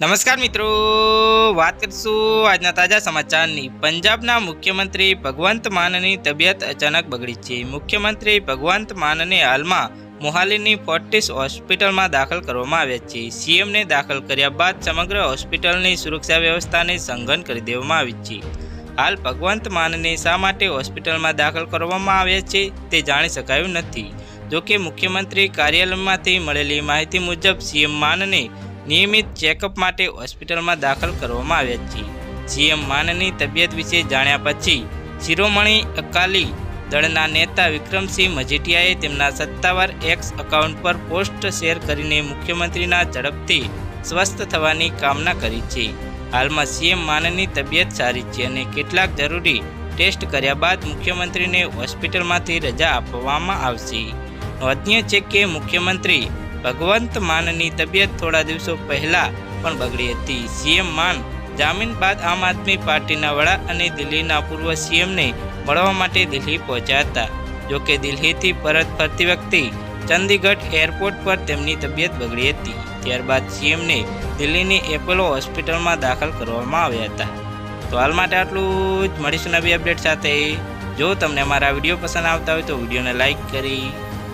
નમસ્કાર મિત્રો. વાત કરીશું આજના તાજા સમાચારની. પંજાબના મુખ્યમંત્રી ભગવંત માનની તબિયત અચાનક બગડી છે. મુખ્યમંત્રી ભગવંત માનને હાલમાં મોહાલીની ફોર્ટિસ હોસ્પિટલમાં દાખલ કરવામાં આવ્યા છે. સીએમને દાખલ કર્યા બાદ સમગ્ર હોસ્પિટલની સુરક્ષા વ્યવસ્થાને સંઘન કરી દેવામાં આવી છે. હાલ ભગવંત માનને શા માટે હોસ્પિટલમાં દાખલ કરવામાં આવ્યા છે તે જાણી શકાયું નથી. જોકે મુખ્યમંત્રી કાર્યાલયમાંથી મળેલી માહિતી મુજબ સીએમ માનને નિયમિત ચેકઅપ માટે હોસ્પિટલમાં દાખલ કરવામાં આવ્યા છે. સીએમ માનની તબિયત વિશે જાણ્યા પછી શિરોમણી અકાલી દળના નેતા વિક્રમસિંહ મજીઠિયાએ તેમના સત્તાવાર એક્સ એકાઉન્ટ પર પોસ્ટ શેર કરીને મુખ્યમંત્રીના ઝડપથી સ્વસ્થ થવાની કામના કરી છે. હાલમાં સીએમ માનની તબિયત સારી છે અને કેટલાક જરૂરી ટેસ્ટ કર્યા બાદ મુખ્યમંત્રીને હોસ્પિટલમાંથી રજા આપવામાં આવશે. નોંધનીય છે કે મુખ્યમંત્રી ભગવંત માનની તબિયત થોડા દિવસો પહેલા પણ બગડી હતી. સીએમ માન જામીન બાદ આમ આદમી પાર્ટીના વડા અને દિલ્હીના પૂર્વ સીએમને મળવા માટે દિલ્હી પહોંચ્યા હતા. જોકે દિલ્હીથી પરત ફરતી વખતે ચંદીગઢ એરપોર્ટ પર તેમની તબિયત બગડી હતી. ત્યારબાદ સીએમને દિલ્હીની એપોલો હોસ્પિટલમાં દાખલ કરવામાં આવ્યા હતા. તો હાલ માટે આટલું જ. મળીશું નવી અપડેટ સાથે. જો તમને મારા વીડિયો પસંદ આવતા હોય તો વિડીયોને લાઇક કરી